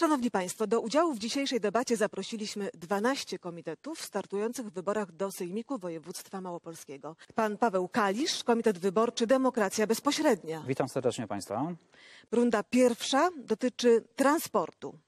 Szanowni Państwo, do udziału w dzisiejszej debacie zaprosiliśmy 12 komitetów startujących w wyborach do Sejmiku Województwa Małopolskiego. Pan Paweł Kalisz, Komitet Wyborczy Demokracja Bezpośrednia. Witam serdecznie Państwa. Runda pierwsza dotyczy transportu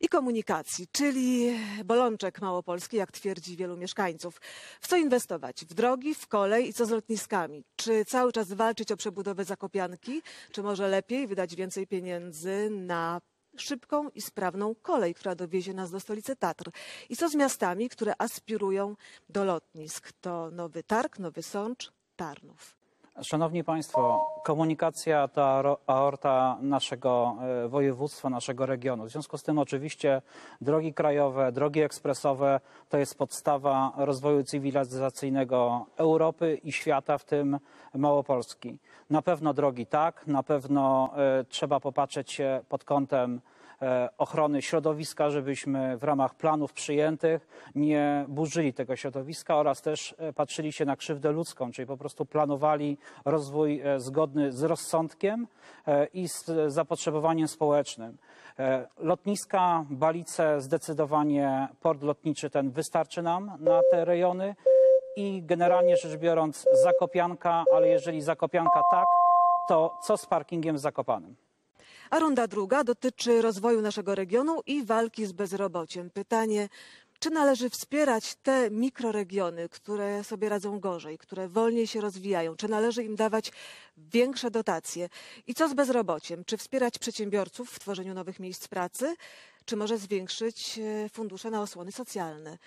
i komunikacji, czyli bolączek Małopolski, jak twierdzi wielu mieszkańców. W co inwestować? W drogi, w kolej i co z lotniskami? Czy cały czas walczyć o przebudowę Zakopianki? Czy może lepiej wydać więcej pieniędzy na szybką i sprawną kolej, która dowiezie nas do stolicy Tatr? I co z miastami, które aspirują do lotnisk? To Nowy Targ, Nowy Sącz, Tarnów. Szanowni Państwo, komunikacja aro- aorta naszego e, województwa, naszego regionu. W związku z tym oczywiście drogi krajowe, drogi ekspresowe to jest podstawa rozwoju cywilizacyjnego Europy i świata, w tym Małopolski. Na pewno drogi tak, na pewno e, trzeba popatrzeć się pod kątem ochrony środowiska, żebyśmy w ramach planów przyjętych nie burzyli tego środowiska oraz też e, patrzyli się na krzywdę ludzką, czyli po prostu planowali rozwój e, zgodny z rozsądkiem e, i z zapotrzebowaniem społecznym. E, Lotniska, Balice, zdecydowanie port lotniczy ten wystarczy nam na te rejony i generalnie rzecz biorąc Zakopianka, ale jeżeli Zakopianka tak, to co z parkingiem w Zakopanem? A runda druga dotyczy rozwoju naszego regionu i walki z bezrobociem. Pytanie, czy należy wspierać te mikroregiony, które sobie radzą gorzej, które wolniej się rozwijają? Czy należy im dawać większe dotacje? I co z bezrobociem? Czy wspierać przedsiębiorców w tworzeniu nowych miejsc pracy? Czy może zwiększyć e, fundusze na osłony socjalne?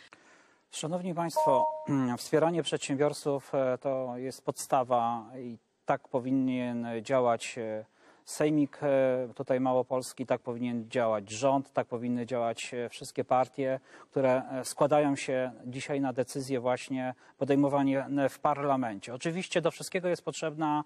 Szanowni Państwo, wspieranie przedsiębiorców e, to jest podstawa i tak powinien działać e, Sejmik e, tutaj Małopolski, tak powinien działać rząd, tak powinny działać e, wszystkie partie, które e, składają się dzisiaj na decyzje właśnie podejmowane w parlamencie. Oczywiście do wszystkiego jest potrzebna,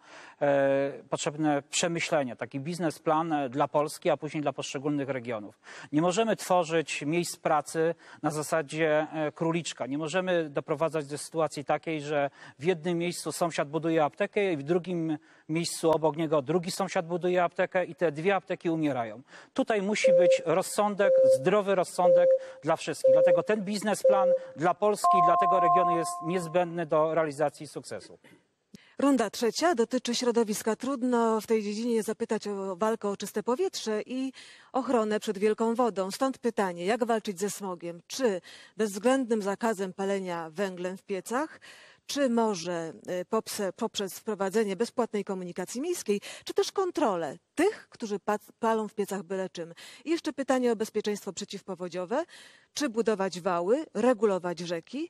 potrzebne przemyślenie, taki biznesplan dla Polski, a później dla poszczególnych regionów. Nie możemy tworzyć miejsc pracy na zasadzie króliczka. Nie możemy doprowadzać do sytuacji takiej, że w jednym miejscu sąsiad buduje aptekę i w drugim miejscu obok niego drugi sąsiad buduje aptekę i te dwie apteki umierają. Tutaj musi być rozsądek, zdrowy rozsądek dla wszystkich. Dlatego ten biznesplan dla Polski, dla tego regionu jest niezbędny do realizacji sukcesu. Runda trzecia dotyczy środowiska. Trudno w tej dziedzinie nie zapytać o walkę o czyste powietrze i ochronę przed wielką wodą. Stąd pytanie, jak walczyć ze smogiem? Czy bezwzględnym zakazem palenia węglem w piecach? Czy może y, poprzez wprowadzenie bezpłatnej komunikacji miejskiej, czy też kontrolę tych, którzy pa- palą w piecach byle czym? I jeszcze pytanie o bezpieczeństwo przeciwpowodziowe. Czy budować wały, regulować rzeki,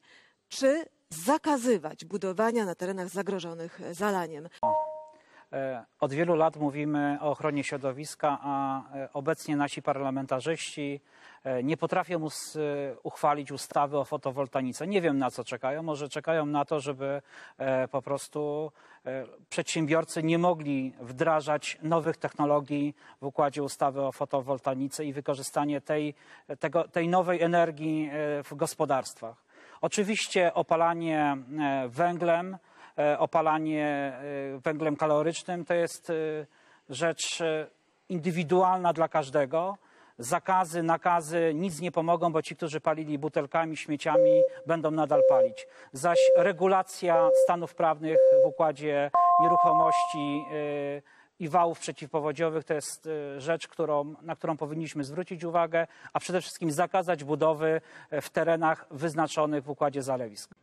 czy zakazywać budowania na terenach zagrożonych e, zalaniem? E, Od wielu lat mówimy o ochronie środowiska, a e, obecnie nasi parlamentarzyści e, nie potrafią uchwalić ustawy o fotowoltaice. Nie wiem na co czekają. Może czekają na to, żeby po prostu przedsiębiorcy nie mogli wdrażać nowych technologii w układzie ustawy o fotowoltaice i wykorzystanie tej, tego, tej nowej energii w gospodarstwach. Oczywiście opalanie węglem, opalanie e, węglem kalorycznym to jest e, rzecz e, indywidualna dla każdego. Zakazy, nakazy nic nie pomogą, bo ci, którzy palili butelkami, śmieciami, będą nadal palić. Zaś regulacja stanów prawnych w układzie nieruchomości e, i wałów przeciwpowodziowych to jest e, rzecz, którą, na którą powinniśmy zwrócić uwagę, a przede wszystkim zakazać budowy e, w terenach wyznaczonych w układzie zalewisk.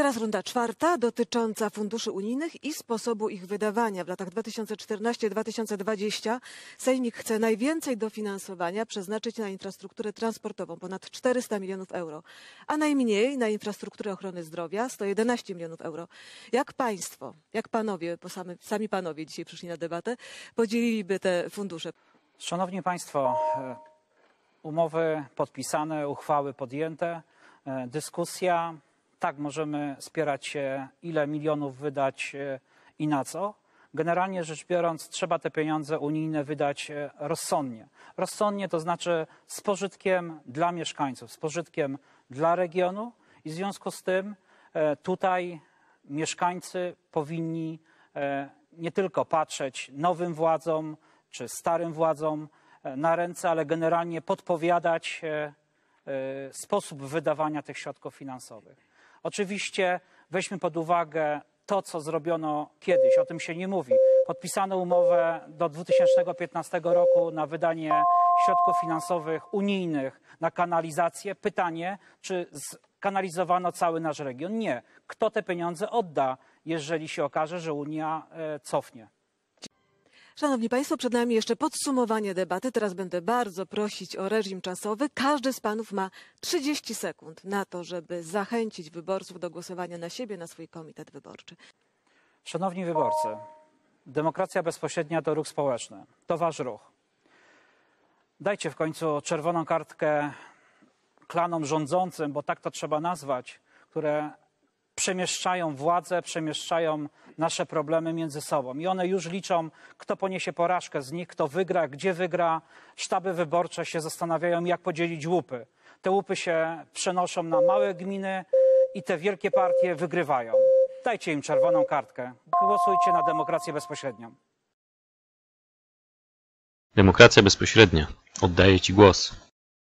Teraz runda czwarta dotycząca funduszy unijnych i sposobu ich wydawania. W latach 2014-2020 Sejmik chce najwięcej dofinansowania przeznaczyć na infrastrukturę transportową, ponad 400 milionów euro, a najmniej na infrastrukturę ochrony zdrowia 111 milionów euro. Jak państwo, jak panowie, bo sami, sami panowie dzisiaj przyszli na debatę, podzieliliby te fundusze? Szanowni Państwo, e, umowy podpisane, uchwały podjęte, e, dyskusja. Tak, możemy spierać się, ile milionów wydać e, i na co. Generalnie rzecz biorąc, trzeba te pieniądze unijne wydać e, rozsądnie. Rozsądnie to znaczy z pożytkiem dla mieszkańców, z pożytkiem dla regionu i w związku z tym e, tutaj mieszkańcy powinni nie tylko patrzeć nowym władzom czy starym władzom na ręce, ale generalnie podpowiadać sposób wydawania tych środków finansowych. Oczywiście weźmy pod uwagę to, co zrobiono kiedyś, o tym się nie mówi. Podpisano umowę do 2015 roku na wydanie środków finansowych unijnych na kanalizację. Pytanie, czy skanalizowano cały nasz region? Nie. Kto te pieniądze odda, jeżeli się okaże, że Unia e, cofnie? Szanowni Państwo, przed nami jeszcze podsumowanie debaty. Teraz będę bardzo prosić o reżim czasowy. Każdy z Panów ma 30 sekund na to, żeby zachęcić wyborców do głosowania na siebie, na swój komitet wyborczy. Szanowni wyborcy, demokracja bezpośrednia to ruch społeczny. To wasz ruch. Dajcie w końcu czerwoną kartkę klanom rządzącym, bo tak to trzeba nazwać, które przemieszczają władzę, przemieszczają nasze problemy między sobą. I one już liczą, kto poniesie porażkę z nich, kto wygra, gdzie wygra. Sztaby wyborcze się zastanawiają, jak podzielić łupy. Te łupy się przenoszą na małe gminy i te wielkie partie wygrywają. Dajcie im czerwoną kartkę. Głosujcie na demokrację bezpośrednią. Demokracja bezpośrednia. Oddaję Ci głos.